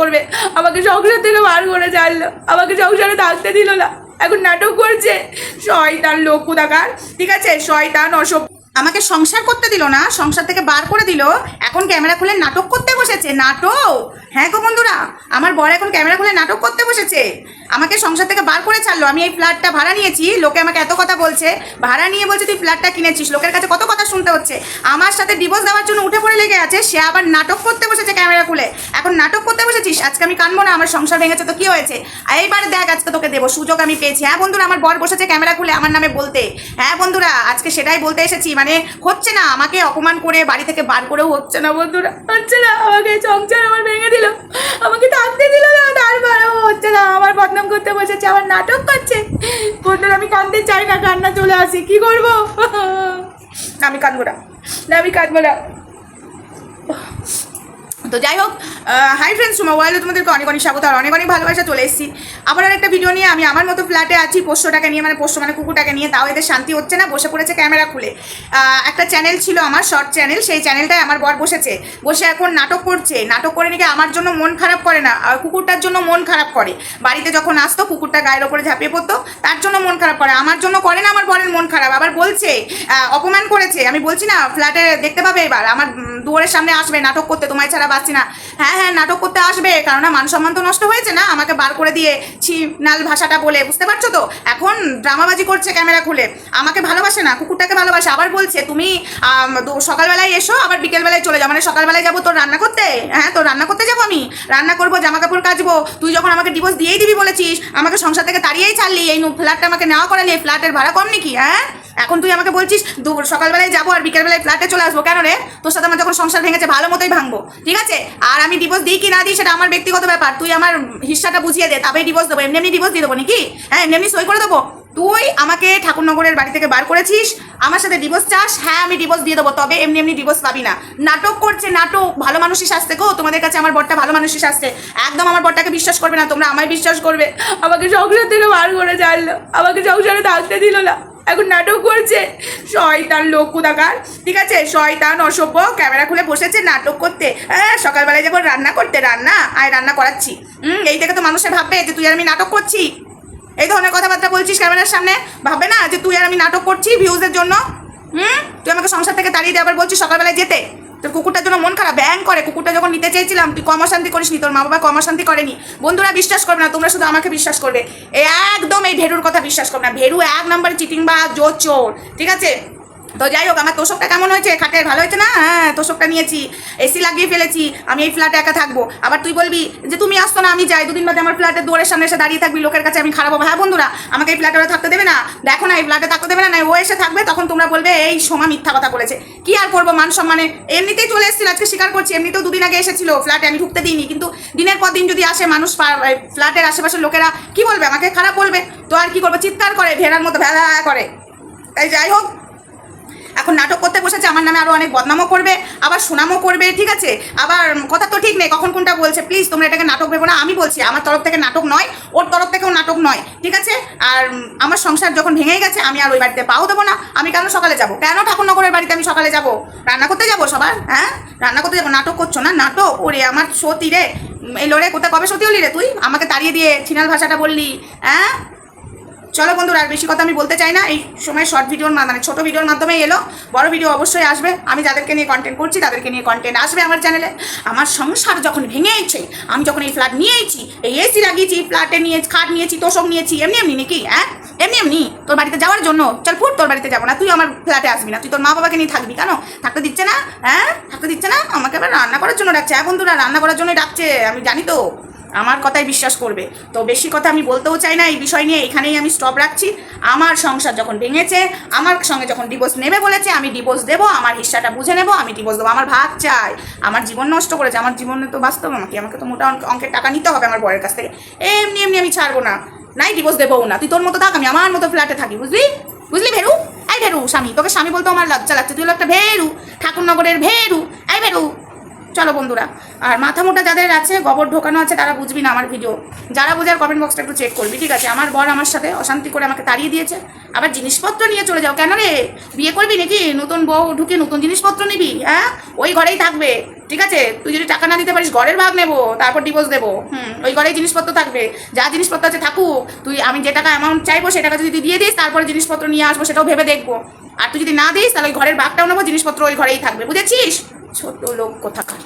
করবে। আমাকে সংসার থেকে বার করে ছাড়লো। আমাকে সংসারে থাকতে দিল না। এখন নাটক করছে। শয়তান লোক কোথাকার ঠিক আছে? শয়তান অসভ্য। আমাকে সংসার করতে দিল না, সংসার থেকে বার করে দিল। এখন ক্যামেরা খুলে নাটক করতে বসেছে। নাটক? হ্যাঁ গো বন্ধুরা, আমার বর এখন ক্যামেরা খুলে নাটক করতে বসেছে। আমাকে সংসার থেকে বার করে ছাড়লো। আমি এই ফ্ল্যাটটা ভাড়া নিয়েছি। লোকে আমাকে এত কথা বলছে। ভাড়া নিয়ে বলছে, তুই ফ্ল্যাটটা কিনেছিস? লোকের কাছে কত কথা শুনতে হচ্ছে। আমার সাথে ডিভোর্স দেওয়ার জন্য উঠে পড়ে লেগে আছে। সে আবার নাটক করতে বসেছে ক্যামেরা খুলে। এখন নাটক করতে আজকে আমি কানবো না, আমার সংসার ভেঙেছে, তো কি হয়েছে? এইবার দেখ, আজকে তোকে দেবো, সুযোগ আমি পেয়েছি। হ্যাঁ বন্ধুরা, আমার বর বসেছে ক্যামেরা খুলে আমার নামে বলতে। হ্যাঁ বন্ধুরা, আজকে সেটাই বলতে এসেছি মানে হচ্ছে না, আমাকে অপমান করে বাড়ি থেকে বার করেও হচ্ছে না বন্ধুরা, হচ্ছে না, আমাকে সংসার আমার ভেঙে দিল। আমাকে থাকতে দিল না, তারপরেও হচ্ছে না, আমার বদনাম করতে বসেছে আমার নাটক করছে। বন্ধুরা, আমি কাঁদতে চাই না, কান্না চলে আসি, কি করব? আমি কাঁদবো না। আমি কাঁদবো না। তো যাই হোক হাই ফ্রেন্ডস সুমা ওয়াইলে তোমাদেরকে অনেক অনেক স্বাগত আর অনেক অনেক ভালোবাসা চলে এসেছি। আবার আর একটা ভিডিও নিয়ে আমি আমার মতো ফ্ল্যাটে আছি, পোষ্যটাকে নিয়ে মানে পোষ্য মানে কুকুরটাকে নিয়ে। তাও এদের শান্তি হচ্ছে না, বসে পড়েছে ক্যামেরা খুলে। একটা চ্যানেল ছিল আমার শর্ট চ্যানেল সেই চ্যানেলটায় আমার বর বসেছে। বসে এখন নাটক করছে। নাটক করে নাকি আমার জন্য মন খারাপ করে না কুকুরটার জন্য মন খারাপ করে। বাড়িতে যখন আসতো, কুকুরটা গায়ের ওপরে ঝাঁপিয়ে পড়তো, তার জন্য মন খারাপ করে। আমার জন্য করে না, আমার বরের মন খারাপ। আবার বলছে অপমান করেছে। আমি বলছি না ফ্ল্যাটে দেখতে পাবে এবার। আমার দুয়ারের সামনে আসবে নাটক করতে, তোমায় ছাড়া বাঁচছি না। হ্যাঁ হ্যাঁ নাটক করতে আসবে কারণ মান সম্মান তো নষ্ট হয়েছে না? আমাকে বার করে দিয়ে ছি, নাল ভাষাটা বলে, বুঝতে পারছ তো? এখন ড্রামাবাজি করছে ক্যামেরা খুলে। আমাকে ভালোবাসে না, কুকুরটাকে ভালোবাসে, আবার বলছে, তুমি সকালবেলায় এসো, আবার বিকেলবেলায় চলে যাও। মানে সকালবেলায় যাব তোর রান্না করতে? হ্যাঁ তোর রান্না করতে যাব আমি? রান্না করব জামা কাপড় কাচবো, তুই যখন আমাকে ডিভোর্স দিয়েই দিবি বলেছিস, আমাকে সংসার থেকে তাড়িয়েই ছাড়লি, এই ফ্ল্যাটটা আমাকে নেওয়া করালি, এই ফ্ল্যাটের ভাড়া কম নাকি হ্যাঁ? এখন তুই আমাকে বলছিস, দু- সকালবেলায় যাব আর বিকেলবেলায় ফ্ল্যাটে চলে আসব। কেন রে? তোর সাথে আমার যখন সংসার ভেঙেছে, ভালো মতোই ভাঙবো। ঠিক আছে? আর আমি ডিভোর্স দিই কি না দিই, সেটা আমার ব্যক্তিগত ব্যাপার। তুই আমার হিসাটা বুঝিয়ে দে তবেই ডিভোর্স দেবো। এমনি এমনি ডিভোর্স দিয়ে দেবো নাকি? হ্যাঁ এমনি এমনি সই করে দেবো। তুই আমাকে ঠাকুরনগরের বাড়ি থেকে বার করেছিস, আমার সাথে ডিভোর্স চাস হ্যাঁ আমি ডিভোর্স দিয়ে দেবো, তবে এমনি এমনি ডিভোর্স পাবি না। নাটক করছে, নাটক, ভালো মানুষই শাস্তে গো। তোমাদের কাছে আমার বরটা ভালো মানুষই শাস্তে একদম আমার বরটাকে বিশ্বাস করবে না, তোমরা আমায় বিশ্বাস করবে। আমাকে সংসার থেকে বার করে ছাড়লো। আমাকে সংসারে থাকতে দিল না। এখন নাটক করছে। শয়তান লোক কুদাকার ঠিক আছে? শয়তান, অসভ্য, ক্যামেরা খুলে বসেছে নাটক করতে। হ্যাঁ সকালবেলায় যাব রান্না করতে। রান্না? আয়, রান্না করাচ্ছি। হুম, এই থেকে তো মানুষে ভাববে যে তুই আর আমি নাটক করছি। এই ধরনের কথাবার্তা বলছিস ক্যামেরার সামনে। ভাববে না যে তুই আর আমি নাটক করছি ভিউজের জন্য? হুম, তুই আমাকে সংসার থেকে তাড়িয়ে দেওয়ার বলছিস সকালবেলায় যেতে। তোর কুকুরটার জন্য মন খারাপ? ব্যাং করে। কুকুরটা যখন নিতে চেয়েছিলাম, তুই কম করিস নি তোর মা বাবা কম করেনি। বন্ধুরা, বিশ্বাস করবে না, তোমরা শুধু আমাকে বিশ্বাস করবে। একদম এই ভেরুর কথা বিশ্বাস করবে না। ভেরু এক নম্বর চিটিং বা জোর চোর। ঠিক আছে? তো যাই হোক, আমার তোষকটা কেমন হয়েছে? খাটের ভালো হয়েছে না? হ্যাঁ তোষকটা নিয়েছি। এসি লাগিয়ে ফেলেছি। আমি এই ফ্ল্যাটে একা থাকব। আবার তুই বলবি যে, তুমি আসতো না, আমি যাই। দুদিন বাদে আমার ফ্ল্যাটের দুয়ারের সামনে এসে দাঁড়িয়ে থাকবি। লোকের কাছে আমি খারাপ হ্যাঁ বন্ধুরা, আমাকে এই ফ্ল্যাটে থাকতে দেবে না? দেখো না, এই ফ্ল্যাটে থাকতে দেবে না? না, ও এসে থাকবে, তখন তোমরা বলবে, এই সোমা মিথ্যা কথা বলেছে। কি আর করব? মান সম্মানে এমনিতেই চলে এসেছিল, আজকে স্বীকার করছি। এমনিতেও দুদিন আগে এসেছিল। ফ্ল্যাটে আমি ঢুকতে দিইনি। কিন্তু দিনের পর দিন যদি আসে মানুষ ফ্ল্যাটের আশেপাশের লোকেরা, কি বলবে? আমাকে খারাপ বলবে। তো আর কি করব? চিৎকার করে ভেড়ার মতো ভেড়া করে। তাই যাই হোক এখন নাটক করতে বসেছে, আমার নামে আরও অনেক বদনামও করবে, আবার সুনামও করবে, ঠিক আছে? আবার কথা তো ঠিক নেই, কখন কোনটা বলছে প্লিজ তোমরা এটাকে নাটক ভেবো না, আমি বলছি, আমার তরফ থেকে নাটক নয়, ওর তরফ থেকেও নাটক নয়, ঠিক আছে? আর আমার সংসার যখন ভেঙে গেছে, আমি আর ওই বাড়িতে পাও দেবো না, আমি কেন সকালে যাব? কেন ঠাকুরনগরের বাড়িতে আমি সকালে যাব? রান্না করতে যাব সবার হ্যাঁ? রান্না করতে যাব, নাটক করছ না? নাটক? ওরে আমার সতী রে এই লোরে কোথায়, কবে সতী হলি রে তুই? আমাকে তাড়িয়ে দিয়ে ছিনাল ভাষাটা বললি হ্যাঁ? চলো বন্ধুরা, আর বেশি কথা আমি বলতে চাই না। এই সময় শর্ট ভিডিওর মানে ছোট ভিডিওর মাধ্যমে এলো। বড় ভিডিও অবশ্যই আসবে। আমি যাদেরকে নিয়ে কন্টেন্ট করছি, তাদেরকে নিয়ে কন্টেন্ট আসবে আমার চ্যানেলে আমার সংসার যখন ভেঙেছে আমি যখন এই ফ্ল্যাট নিয়েছি, এই এসি লাগিয়েছি ফ্ল্যাটে নিয়ে খাট নিয়েছি, তোষক নিয়েছি, এমনি এমনি নাকি হ্যাঁ? এমনি এমনি। তোর বাড়িতে যাওয়ার জন্য, চল ফুট তোর বাড়িতে যাব না, তুই আমার ফ্ল্যাটে আসবি না, তুই তোর মা বাবাকে নিয়ে থাকবি কেন? থাকতে দিচ্ছে না হ্যাঁ? থাকতে দিচ্ছে না? আমাকে আবার রান্না করার জন্য ডাকছে। হ্যাঁ বন্ধুরা, রান্না করার জন্যই ডাকছে, আমি জানি তো। আমার কথাই বিশ্বাস করবে। তো বেশি কথা আমি বলতেও চাই না, এই বিষয় নিয়ে এখানেই আমি স্টপ রাখছি। আমার সংসার যখন ভেঙেছে, আমার সঙ্গে যখন ডিভোর্স নেবে বলেছে, আমি ডিভোর্স দেবো, আমার হিস্সাটা বুঝে নেব, আমি ডিভোর্স দেবো, আমার ভাগ চাই। আমার জীবন নষ্ট করেছে, আমার জীবনে তো বাস্তব, আমাকে আমাকে তো মোটা অঙ্ক- অঙ্কের টাকা নিতে হবে আমার বরের কাছ থেকে। এমনি এমনি আমি ছাড়বো না। নাই ডিভোর্স দেবো না। তুই তোর মতো থাক, আমি আমার মতো ফ্ল্যাটে থাকি, বুঝলি? বুঝলি ভেরু? এই ভেরু, স্বামী, তোকে স্বামী বলতে আমার লজ্জা লাগছে। তুই একটা ভেরু, ঠাকুরনগরের ভেরু। এই ভেরু চলো বন্ধুরা, আর মাথা মোটা যাদের আছে, গোবর ঢোকানো আছে, তারা বুঝবি না আমার ভিডিও যারা বোঝার কমেন্ট বক্সটা একটু চেক করবি, ঠিক আছে? আমার বর আমার সাথে অশান্তি করে আমাকে তাড়িয়ে দিয়েছে। আবার জিনিসপত্র নিয়ে চলে যাও। কেন রে? বিয়ে করবি নাকি? নতুন বউ ঢুকে নতুন জিনিসপত্র নিবি হ্যাঁ? ওই ঘরেই থাকবে, ঠিক আছে? তুই যদি টাকা না দিতে পারিস, ঘরের ভাগ নেব, তারপর ডিভোর্স দেবো। হুম, ওই ঘরেই জিনিসপত্র থাকবে। যা জিনিসপত্র আছে থাকুক, তুই আমি যে টাকা অ্যামাউন্ট চাইব, সে টাকা যদি তুই দিয়ে দিস, তারপরে জিনিসপত্র নিয়ে আসব, সেটাও ভেবে দেখব। আর তুই যদি না দিস, তাহলে ওই ঘরের ভাগটাও নেব, জিনিসপত্র ওই ঘরেই থাকবে। বুঝেছিস? ছোট লোক কোথাকার